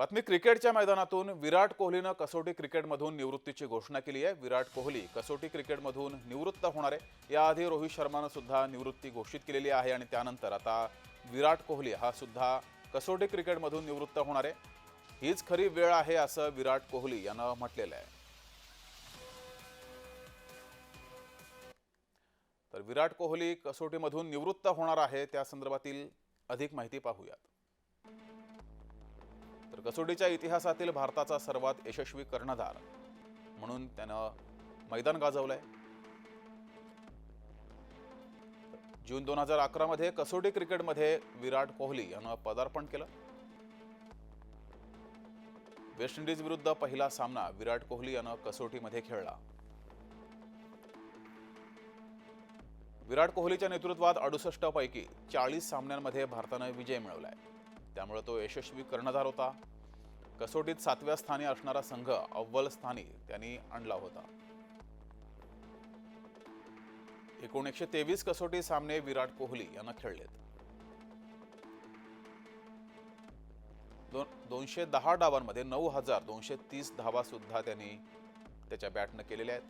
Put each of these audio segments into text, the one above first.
बातमी क्रिकेटच्या मैदानातून विराट कोहलीनं कसोटी क्रिकेटमधून निवृत्तीची घोषणा केली आहे. विराट कोहली कसोटी क्रिकेटमधून निवृत्त होणार आहे. याआधी रोहित शर्मानं सुद्धा निवृत्ती घोषित केलेली आहे आणि त्यानंतर आता विराट कोहली हा सुद्धा कसोटी क्रिकेटमधून निवृत्त होणार आहे. हीच खरी वेळ आहे असं विराट कोहली यानं म्हटलेलं आहे. तर विराट कोहली कसोटीमधून निवृत्त होणार आहे. त्या संदर्भातील अधिक माहिती पाहूयात. तर कसोटीच्या इतिहासातील भारताचा सर्वात यशस्वी कर्णधार म्हणून त्यानं मैदान गाजवलंय. जून दोन हजार अकरा मध्ये कसोटी क्रिकेटमध्ये विराट कोहली यानं पदार्पण केलं. वेस्ट इंडिज विरुद्ध पहिला सामना विराट कोहली यानं कसोटीमध्ये खेळला. विराट कोहलीच्या नेतृत्वात अडुसष्ट पैकी चाळीस सामन्यांमध्ये भारतानं विजय मिळवलाय. त्यामुळे तो यशस्वी कर्णधार होता. कसोटीत सातव्या स्थानी असणारा संघ अव्वल स्थानी त्यांनी आणला होता. एकूण एकशे तेवीस कसोटी सामने विराट कोहली यांना खेळलेत. दोन दोनशे दहा डावांमध्ये नऊ हजार दोनशे तीस धावा सुद्धा त्यांनी त्याच्या बॅटनं केलेल्या आहेत.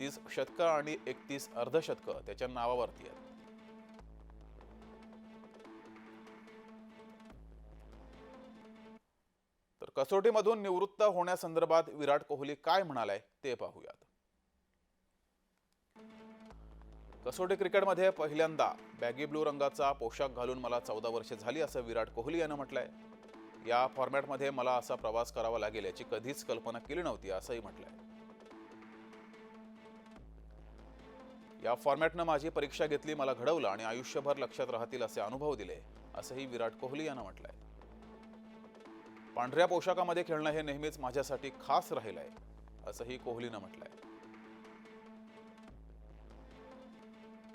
तीस शतकं आणि एकतीस अर्धशतकं त्याच्या नावावरती आहेत. तर कसोटीमधून निवृत्त होण्यासंदर्भात विराट कोहली काय म्हणालाय ते पाहूयात. कसोटी क्रिकेटमध्ये पहिल्यांदा बॅगी ब्लू रंगाचा पोशाख घालून मला चौदा वर्षे झाली असं विराट कोहली यानं म्हटलंय. या फॉर्मॅटमध्ये मला असा प्रवास करावा लागेल याची कधीच कल्पना केली नव्हती असंही म्हटलंय. या फॉर्मॅटनं माझी परीक्षा घेतली मला घडवलं आणि आयुष्यभर लक्षात राहतील असे अनुभव दिले असंही विराट कोहली यानं म्हटलंय. पांढऱ्या पोशाखामध्ये खेळणं हे नेहमीच माझ्यासाठी खास राहिलं आहे असंही कोहलीनं म्हटलंय.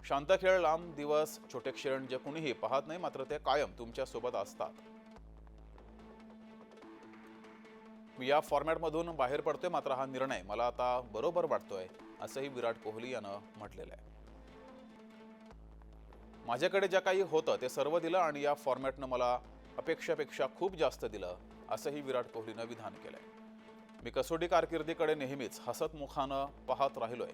शांत खेळ लांब दिवस छोटे क्षण जे कुणीही पाहत नाही मात्र ते कायम तुमच्यासोबत असतात. मी या फॉर्मॅटमधून बाहेर पडतोय मात्र हा निर्णय मला आता बरोबर वाटतोय असंही विराट कोहली यानं म्हटलेलं आहे. माझ्याकडे ज्या काही होतं ते सर्व दिलं आणि या फॉर्मॅटनं मला अपेक्षापेक्षा खूप जास्त दिलं. असंही विराट कोहलीनं विधान केलंय. मी कसोटी कारकिर्दीकडे नेहमीच हसतमुखानं पाहत राहिलोय.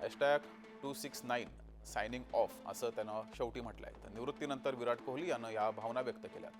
Hashtag two six nine signing off असं त्यानं शेवटी म्हटलंय. तर निवृत्तीनंतर विराट कोहली यानं या भावना व्यक्त केल्यात.